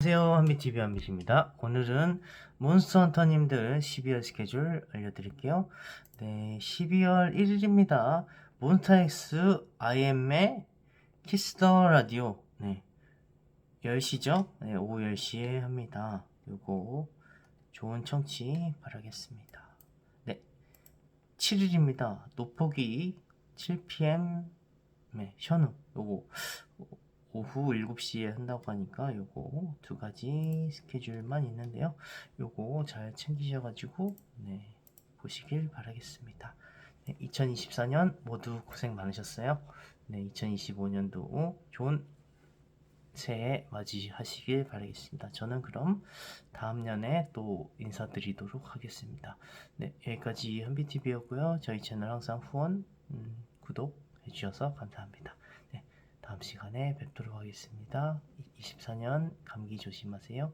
안녕하세요. 한비TV 한비입니다. 오늘은 몬스터 헌터님들 12월 스케줄 알려드릴게요. 네 12월 1일입니다. 몬스타엑스 IM의 키스더 라디오. 네 10시죠? 네 오후 10시에 합니다. 요거 좋은 청취 바라겠습니다. 네 7일입니다. 노포기 7pm 네 션우. 요거 오후 7시에 한다고 하니까 요거 두 가지 스케줄만 있는데요. 요거 잘 챙기셔가지고 네, 보시길 바라겠습니다. 네, 2024년 모두 고생 많으셨어요. 네, 2025년도 좋은 새해 맞이하시길 바라겠습니다. 저는 그럼 다음 년에 또 인사드리도록 하겠습니다. 네, 여기까지 한비TV였고요. 저희 채널 항상 후원, 음, 구독 해주셔서 감사합니다. 다음 시간에 뵙도록 하겠습니다. 24년 감기 조심하세요.